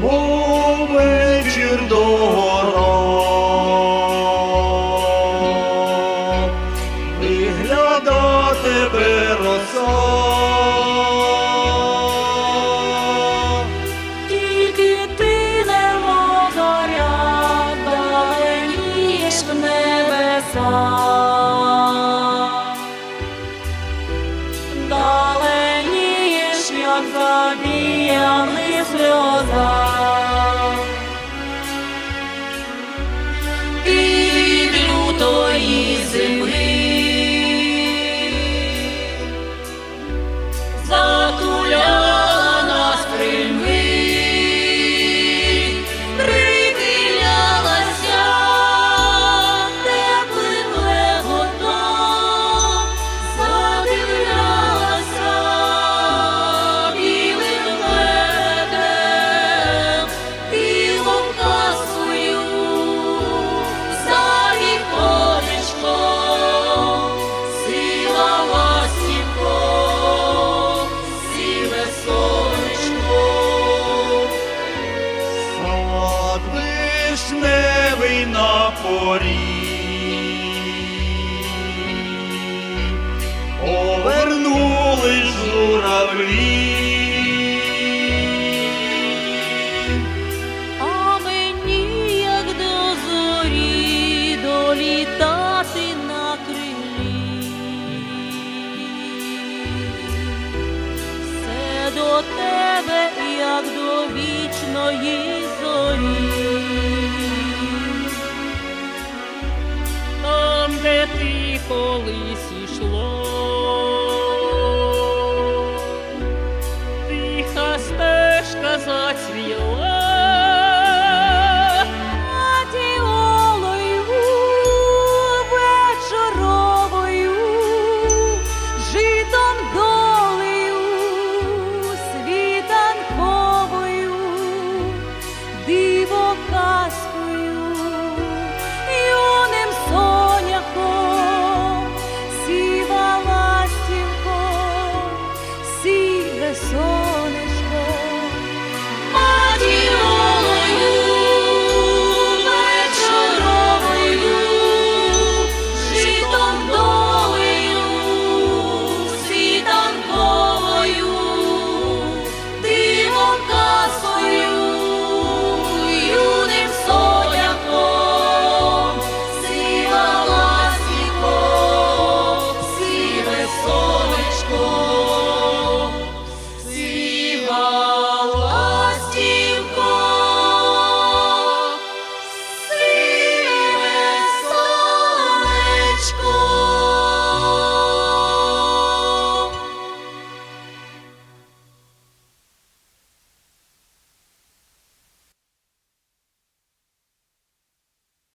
був вечір дорог, тебе роса, тільки ти нема зоря, небеса. Як забіями сльоза. Вишневий на порі, повернули журавлі. А мені, як до зорі, долітати на крилі. До тебе, як до вічної. Там, де ти колись ішло.